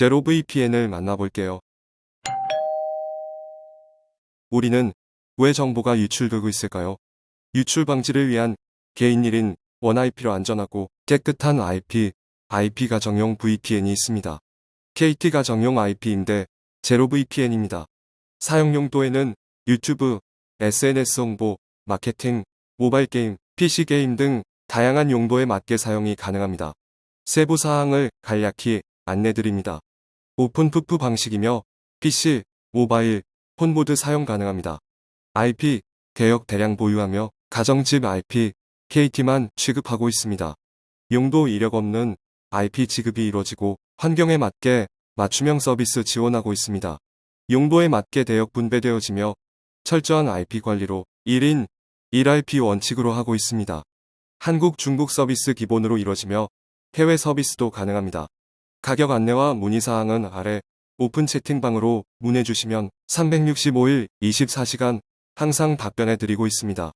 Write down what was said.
제로 VPN을 만나볼게요. 우리는 왜 정보가 유출되고 있을까요? 유출 방지를 위한 개인 1인 원 IP로 안전하고 깨끗한 IP, IP 가정용 VPN이 있습니다. KT 가정용 IP인데 제로 VPN입니다. 사용 용도에는 유튜브, SNS 홍보, 마케팅, 모바일 게임, PC 게임 등 다양한 용도에 맞게 사용이 가능합니다. 세부 사항을 간략히 안내드립니다. 오픈 푸프 방식이며 PC, 모바일, 폰 모드 사용 가능합니다. IP, 대역 대량 보유하며 가정집 IP, KT만 취급하고 있습니다. 용도 이력 없는 IP 지급이 이루어지고 환경에 맞게 맞춤형 서비스 지원하고 있습니다. 용도에 맞게 대역 분배되어지며 철저한 IP 관리로 1인 1IP 원칙으로 하고 있습니다. 한국, 중국 서비스 기본으로 이루어지며 해외 서비스도 가능합니다. 가격 안내와 문의사항은 아래 오픈 채팅방으로 문의주시면 365일 24시간 항상 답변해 드리고 있습니다.